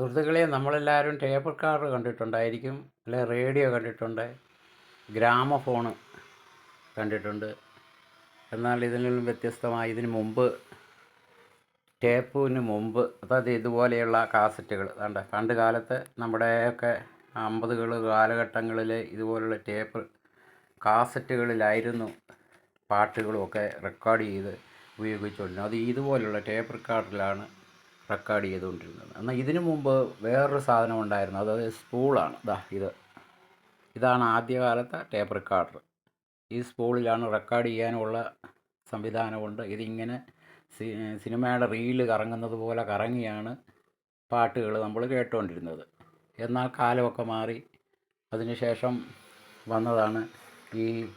സുഹൃത്തുക്കളെ നമ്മളെല്ലാവരും tape car കണ്ടിട്ടുണ്ടായിരിക്കും അല്ലെ റേഡിയോ കണ്ടിട്ടുണ്ട് ഗ്രാമഫോണ് കണ്ടിട്ടുണ്ട്. എന്നാൽ ഇതിൽ നിന്നും വ്യത്യസ്തമായി ഇതിന് മുമ്പ് ടേപ്പിന് മുമ്പ് അതായത് ഇതുപോലെയുള്ള കാസറ്റുകൾ. വേണ്ട പണ്ട് കാലത്ത് നമ്മുടെയൊക്കെ അമ്പതുകൾ കാലഘട്ടങ്ങളിൽ ഇതുപോലുള്ള ടേപ്പ് കാസറ്റുകളിലായിരുന്നു പാട്ടുകളുമൊക്കെ റെക്കോർഡ് ചെയ്ത് ഉപയോഗിച്ചുകൊണ്ടിരുന്നത് അത് ഇതുപോലുള്ള ടേപ്പ് റെക്കോർഡിലാണ് റെക്കോർഡ് ചെയ്തുകൊണ്ടിരുന്നത്. എന്നാൽ ഇതിനു മുമ്പ് വേറൊരു സാധനം ഉണ്ടായിരുന്നു. അതായത് സ്പൂളാണ്. ഇതാ ഇത്. ഇതാണ് ആദ്യകാലത്തെ ടേപ്പ് റെക്കോർഡർ. ഈ സ്പൂളിലാണ് റെക്കോർഡ് ചെയ്യാനുള്ള സംവിധാനമുണ്ട് ഇതിങ്ങനെ സിനിമയുടെ റീൽ കറങ്ങുന്നത് പോലെ കറങ്ങിയാണ് പാട്ടുകൾ നമ്മൾ കേട്ടുകൊണ്ടിരുന്നത്. എന്നാൽ കാലമൊക്കെ മാറി. അതിനുശേഷം വന്നതാണ് ഈ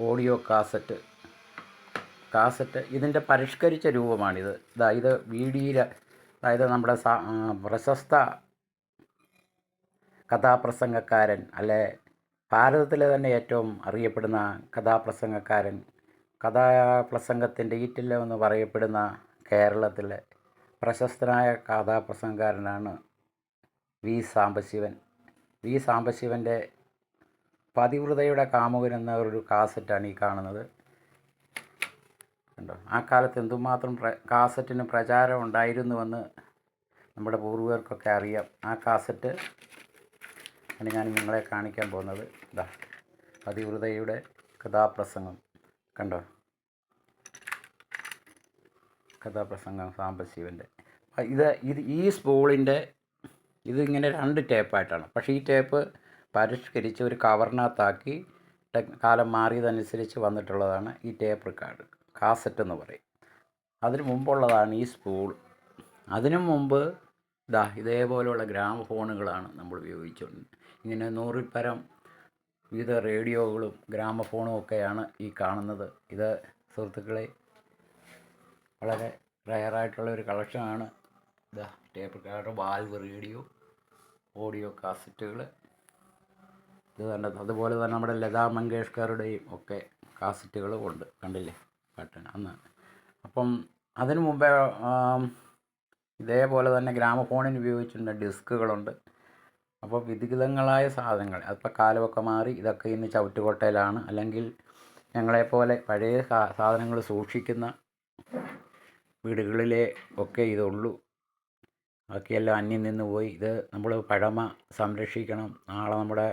ഓഡിയോ കാസറ്റ്. കാസറ്റ് ഇതിന്റെ പരിഷ്കരിച്ച രൂപമാണിത്. ഇതാ ഇത് വീഡിയിൽ അതായത് നമ്മുടെ പ്രശസ്ത കഥാപ്രസംഗക്കാരൻ അല്ലെ ഭാരതത്തിലെ തന്നെ ഏറ്റവും അറിയപ്പെടുന്ന കഥാപ്രസംഗക്കാരൻ കഥാപ്രസംഗത്തിന്റെ ഈറ്റില്ലം എന്ന് പറയപ്പെടുന്ന കേരളത്തിലെ പ്രശസ്തനായ കഥാപ്രസംഗക്കാരനാണ് വി സാംബശിവൻ. വി സാംബശിവന്റെ പതിവ്രതയുടെ കാമുകൻ എന്നൊരു കാസറ്റാണ് ഈ കാണുന്നത്. കണ്ടോ? ആ കാലത്ത് എന്തുമാത്രം കാസറ്റിന് പ്രചാരം ഉണ്ടായിരുന്നുവെന്ന് നമ്മുടെ പൂർവികർക്കൊക്കെ അറിയാം. ആ കാസറ്റ് ആണ് ഞാൻ നിങ്ങളെ കാണിക്കാൻ പോകുന്നത്. ഇതാ അതിവൃതയുടെ കഥാപ്രസംഗം കണ്ടോ? കഥാപ്രസംഗം സാംബശിവന്റെ. ഇത് ഇത് ഈ സ്പൂളിന്റെ ഇതിങ്ങനെ രണ്ട് ടേപ്പായിട്ടാണ് പക്ഷേ ഈ ടേപ്പ് പരിഷ്കരിച്ച് ഒരു കവറിനകത്താക്കി കാലം മാറിയതനുസരിച്ച് വന്നിട്ടുള്ളതാണ് ഈ ടേപ്പ് റെക്കോർഡ് കാസറ്റ് എന്ന് പറയും. അതിന് മുമ്പുള്ളതാണ് ഈ സ്പൂൾ. അതിനു മുമ്പ് ഇതാ ഇതേപോലെയുള്ള ഗ്രാമ ഫോണുകളാണ് നമ്മൾ ഉപയോഗിച്ചുകൊണ്ട് ഇങ്ങനെ നൂറിൽ പരം വിവിധ റേഡിയോകളും ഗ്രാമ ഫോണും ഒക്കെയാണ് ഈ കാണുന്നത്. ഇത് സുഹൃത്തുക്കളെ വളരെ റയറായിട്ടുള്ള ഒരു കളക്ഷനാണ്. ഇതാ tape card valve radio audio കാസറ്റുകൾ. ഇത് തന്നെ അതുപോലെ തന്നെ നമ്മുടെ ലതാ മങ്കേഷ്കറുടെയും ഒക്കെ കാസറ്റുകളും ഉണ്ട്. കണ്ടില്ലേ? പാട്ടാണ് അന്ന്. അപ്പം അതിനു മുമ്പേ ഇതേപോലെ തന്നെ ഗ്രാമഫോണിന് ഉപയോഗിച്ചിട്ടുണ്ട് ഡിസ്കുകളുണ്ട്. അപ്പോൾ വിവിധങ്ങളായ സാധനങ്ങൾ അതിപ്പോൾ കാലമൊക്കെ മാറി ഇതൊക്കെ ഇന്ന് ചവിട്ടുകൊട്ടയിലാണ്. അല്ലെങ്കിൽ ഞങ്ങളെപ്പോലെ പഴയ സാധനങ്ങൾ സൂക്ഷിക്കുന്ന വീടുകളിലെ ഒക്കെ ഇതുള്ളൂ. ബാക്കിയെല്ലാം അന്യം നിന്ന് പോയി. ഇത് നമ്മൾ പഴമ സംരക്ഷിക്കണം. നാളെ നമ്മുടെ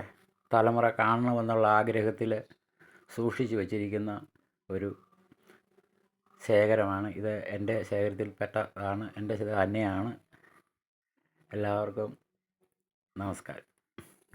തലമുറ കാണണമെന്നുള്ള ആഗ്രഹത്തിൽ സൂക്ഷിച്ചു വച്ചിരിക്കുന്ന ഒരു ശേഖരമാണ്. ഇത് എന്റെ ശേഖരത്തിൽപ്പെട്ട ആണ്. എന്റെ ഇത് തന്നെയാണ് എല്ലാവർക്കും നമസ്കാരം.